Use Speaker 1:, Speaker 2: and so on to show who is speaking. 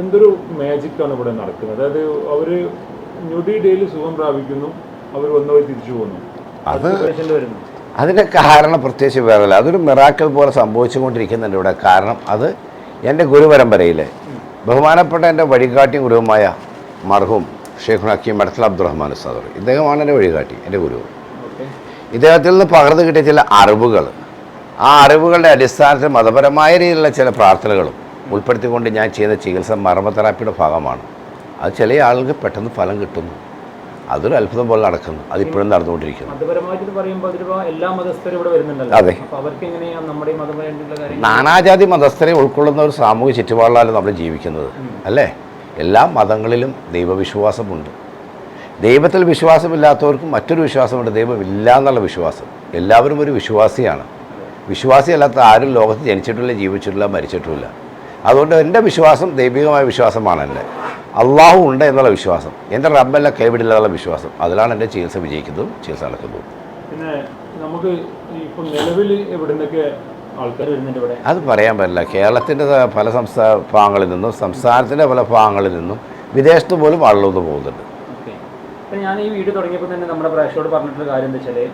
Speaker 1: എന്തൊരു മാജിക്കാണ് ഇവിടെ നടക്കുന്നത്? അതായത് അവർ ഡേയിൽ സുഖം പ്രാപിക്കുന്നു അവർ വന്നവർ തിരിച്ചു പോകുന്നു
Speaker 2: അത് അതിന്റെ കാരണം പ്രത്യേകിച്ച് വേറല്ല അതൊരു മിറാക്കൽ പോലെ സംഭവിച്ചുകൊണ്ടിരിക്കുന്നുണ്ട് ഇവിടെ. കാരണം അത് എന്റെ ഗുരുപരമ്പരയിലെ ബഹുമാനപ്പെട്ട എന്റെ വഴികാട്ടി ഗുരുവുമായ മർഹൂം ഷെയ്ഖു ഹക്കീം മടത്തൽ അബ്ദുറഹ്മാൻ സാദർ ഇദ്ദേഹമാണ് എന്റെ വഴികാട്ടി എന്റെ ഗുരു. ഇദ്ദേഹത്തിൽ നിന്ന് പകർന്നു കിട്ടിയ ചില അറിവുകൾ ആ അറിവുകളുടെ അടിസ്ഥാനത്തിൽ മതപരമായ രീതിയിലുള്ള ചില പ്രാർത്ഥനകളും ഉൾപ്പെടുത്തിക്കൊണ്ട് ഞാൻ ചെയ്യുന്ന ചികിത്സ മർമ്മ തെറാപ്പിയുടെ ഭാഗമാണ്. അത് ചില ആളുകൾക്ക് പെട്ടെന്ന് ഫലം കിട്ടുന്നു. അതൊരു അത്ഭുതം പോലെ നടക്കുന്നു. അതിപ്പോഴും നടന്നുകൊണ്ടിരിക്കുന്നു. അതെ. നാനാജാതി മതസ്ഥരെ ഉൾക്കൊള്ളുന്ന ഒരു സാമൂഹ്യ ചുറ്റുപാടിലാണ് നമ്മൾ ജീവിക്കുന്നത്. അല്ലേ? എല്ലാ മതങ്ങളിലും ദൈവവിശ്വാസമുണ്ട്. ദൈവത്തിൽ വിശ്വാസമില്ലാത്തവർക്ക് മറ്റൊരു വിശ്വാസമുണ്ട്. ദൈവമില്ല എന്നുള്ള വിശ്വാസം. എല്ലാവരും ഒരു വിശ്വാസിയാണ്. വിശ്വാസിയല്ലാത്ത ആരും ലോകത്ത് ജനിച്ചിട്ടില്ല ജീവിച്ചിട്ടില്ല മരിച്ചിട്ടുമില്ല അതുകൊണ്ട് എന്റെ വിശ്വാസം ദൈവികമായ വിശ്വാസമാണ് എന്റെ. അള്ളാഹു ഉണ്ട് എന്നുള്ള വിശ്വാസം. എന്റെ റബ്ബല്ല കൈവിടില്ല എന്നുള്ള വിശ്വാസം. അതിലാണ് എന്റെ ചികിത്സ വിജയിക്കുന്നതും ചികിത്സ നടക്കുന്നതും.
Speaker 1: പിന്നെ നമുക്ക് ഇപ്പൊ നിലവിൽ എവിടുന്നൊക്കെ
Speaker 2: അത് പറയാൻ പറ്റില്ല. കേരളത്തിന്റെ പല സംസ്ഥാന ഭാഗങ്ങളിൽ നിന്നും സംസ്ഥാനത്തിന്റെ പല ഭാഗങ്ങളിൽ നിന്നും വിദേശത്ത് പോലും ആളുകളൊന്ന് പോകുന്നുണ്ട്.
Speaker 1: ഞാൻ ഈ വീഡിയോ തുടങ്ങിയപ്പോൾ തന്നെ നമ്മുടെ പ്രേക്ഷകരോട് പറഞ്ഞിട്ടുള്ള കാര്യം എന്താ വെച്ചാൽ